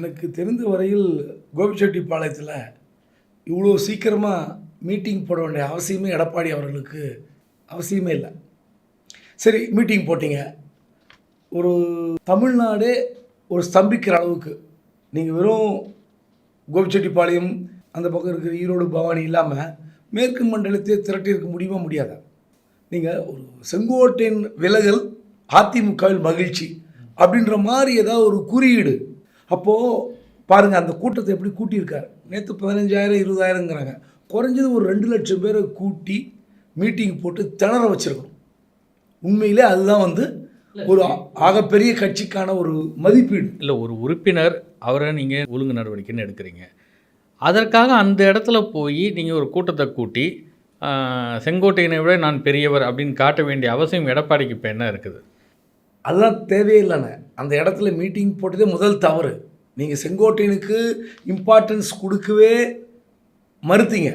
எனக்கு தெரிந்த வரையில் கோபிச்செட்டிப்பாளையத்தில் இவ்வளோ சீக்கிரமாக மீட்டிங் போட வேண்டிய அவசியமே எடப்பாடி அவர்களுக்கு அவசியமே இல்லை. சரி மீட்டிங் போட்டிங்க. ஒரு தமிழ்நாடே ஒரு ஸ்தம்பிக்கிற அளவுக்கு நீங்கள் வெறும் கோபிச்செட்டிப்பாளையம் அந்த பக்கம் இருக்கிற ஈரோடு பவானி இல்லாமல் மேற்கு மண்டலத்தை திரட்டியிருக்க முடியுமா முடியாதா? நீங்கள் ஒரு செங்கோட்டையின் விலகல் அதிமுகவில் மகிழ்ச்சி அப்படின்ற மாதிரி ஏதாவது ஒரு குறியீடு அப்போது பாருங்கள் அந்த கூட்டத்தை எப்படி கூட்டியிருக்காரு? நேற்று பதினஞ்சாயிரம் இருபதாயிரங்கிறாங்க குறைஞ்சது ஒரு ரெண்டு லட்சம் பேரை கூட்டி மீட்டிங் போட்டு திணற வச்சுருக்கணும். உண்மையிலே அதுதான் வந்து ஒரு ஆகப்பெரிய கட்சிக்கான ஒரு மதிப்பீடு. இல்லை ஒரு உறுப்பினர் அவரை நீங்கள் ஒழுங்கு நடவடிக்கைன்னு எடுக்கிறீங்க. அதற்காக அந்த இடத்துல போய் நீங்கள் ஒரு கூட்டத்தை கூட்டி செங்கோட்டையனை விட நான் பெரியவர் அப்படின்னு காட்ட வேண்டிய அவசியம் எடப்பாடிக்கு இப்போ என்ன இருக்குது? அதெல்லாம் தேவையில்லைண்ணே அந்த இடத்துல மீட்டிங் போட்டதே முதல் தவறு. நீங்கள் செங்கோட்டையனுக்கு இம்பார்ட்டன்ஸ் கொடுக்கவே மறுத்தீங்க.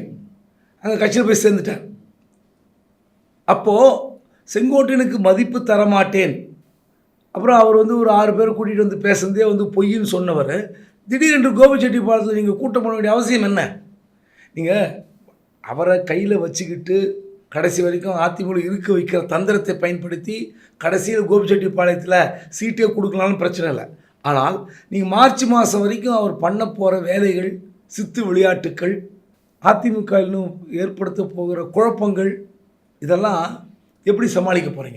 அங்கே கட்சியில் போய் சேர்ந்துட்டார். அப்போது செங்கோட்டையனுக்கு மதிப்பு தர மாட்டேன் அப்புறம் அவர் வந்து ஒரு ஆறு பேர் கூட்டிகிட்டு வந்து பேசுனதே வந்து பொய்ன்னு சொன்னவர். திடீரென்று கோபிச்செட்டிப்பாளத்தில் நீங்கள் கூட்டம் பண்ண வேண்டிய அவசியம் என்ன? நீங்கள் அவரை கையில் வச்சுக்கிட்டு கடைசி வரைக்கும் அதிமுக இருக்க வைக்கிற தந்திரத்தை பயன்படுத்தி கடைசியில் கோபிச்செட்டிப்பாளையத்தில் சீட்டே கொடுக்கலாம்னு பிரச்சனை இல்லை. ஆனால் நீங்கள் மார்ச் மாதம் வரைக்கும் அவர் பண்ண போகிற வேலைகள் சித்து விளையாட்டுக்கள் அதிமுக இன்னும் ஏற்படுத்த போகிற குழப்பங்கள் இதெல்லாம் எப்படி சமாளிக்க போகிறீங்க